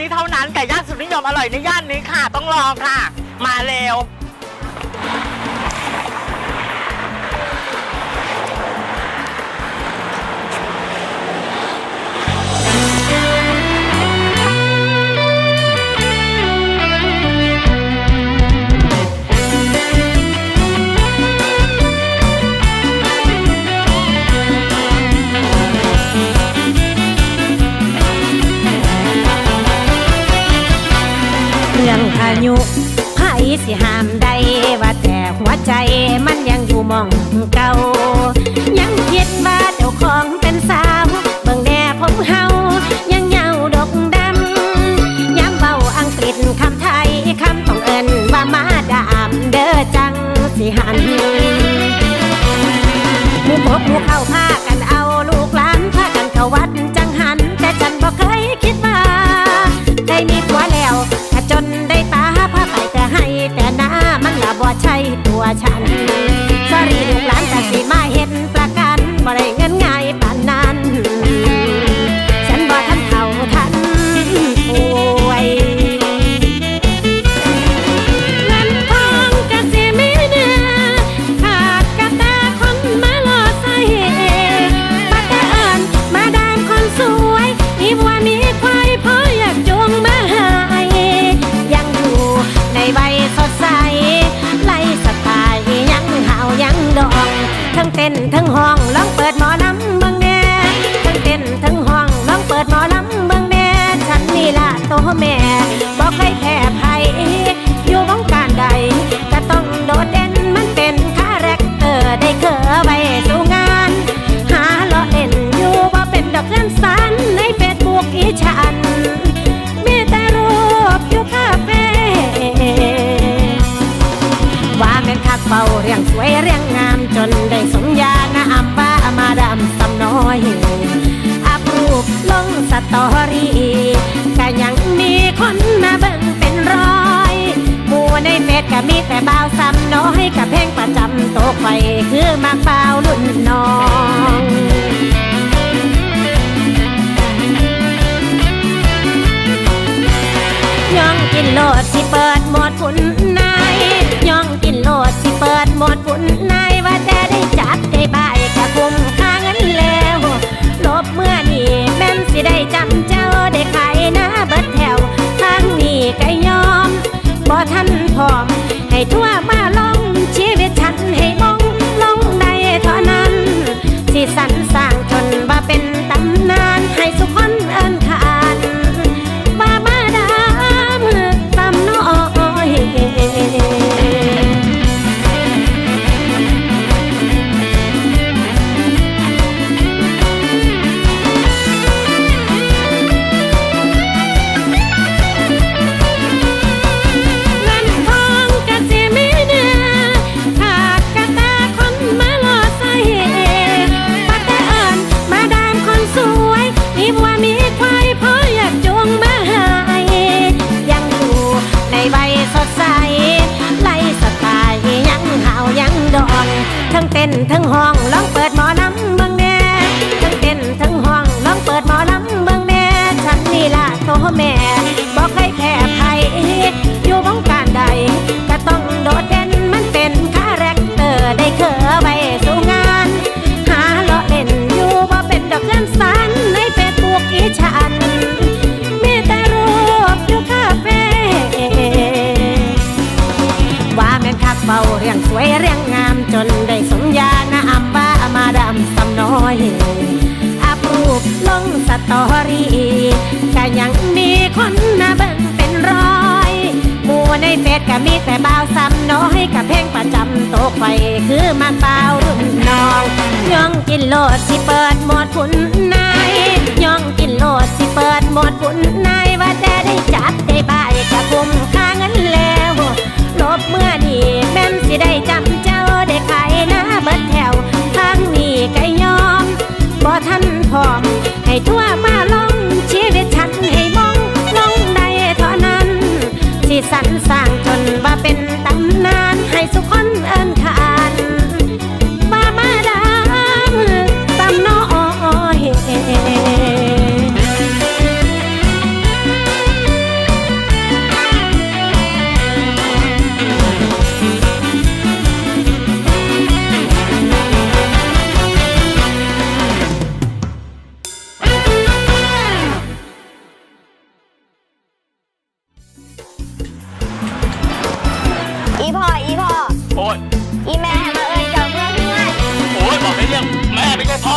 นี้เท่านั้นไก่ย่างสุดนิยมอร่อยในย่านนี้ค่ะ ต้องลองค่ะ มาเร็ว องอายุไผสิห้ามได้ว่าแต่หัวใจมันยังอยู่มองเก่า ยังคิดว่าเจ้าของเป็นสาว เบิ่งแน่ผมเฮายังเหา เบาเรียงสวยเรียงงามจนได้สมญานามว่ามาดามสำน้อยอัพรูปลงสตอรี่ก็ยังมีคนมาเบิ่งเป็นร้อยหมู่ในเฟซก็มีแต่บ่าวซ้ำน้อยกับเพลงประจำโตไฟคือมากเปล่ารุ่นน้องย่องกินโลดสิเปิดหมดผุน เปิดหมดผุนนายว่าแต่ได้จัดได้บายกะคุ้มค่าเงินแล้ว ลบเมื่อนี่แม่นสิได้จำเจ้าได้ขายหน้าเบิดแถวทางนี้ก็ยอมบ่ทันพร้อมให้ทั่วมา จนได้สมญานามว่ามาดามสำน้อยอัพรูปลงสตอรี่ก็ยังมีคนมาเบิ่งเป็นร้อยหมู่ในเฟซก็มีแต่บ่าวซ้ำน้อยกับเพลงประจำโต๊ะไฟคือมาเปล่ารุ่นน้องย่องกินโลดสิเปิดหมดผุนนายย่องกินโลดสิเปิดหมดผุน พร้อม ให้ทั่วมาลองชีวิตฉันให้มองลงใดเท่านั้น ที่สรรสร้างจนว่าเป็นตำนานให้สุขคนเอิญ โอ้ยอีแม่มาเอ่ยเจ้าเมื่อเพื่อนโอ๊ยบอกให้เรียกแม่ไม่ใช่พ่อ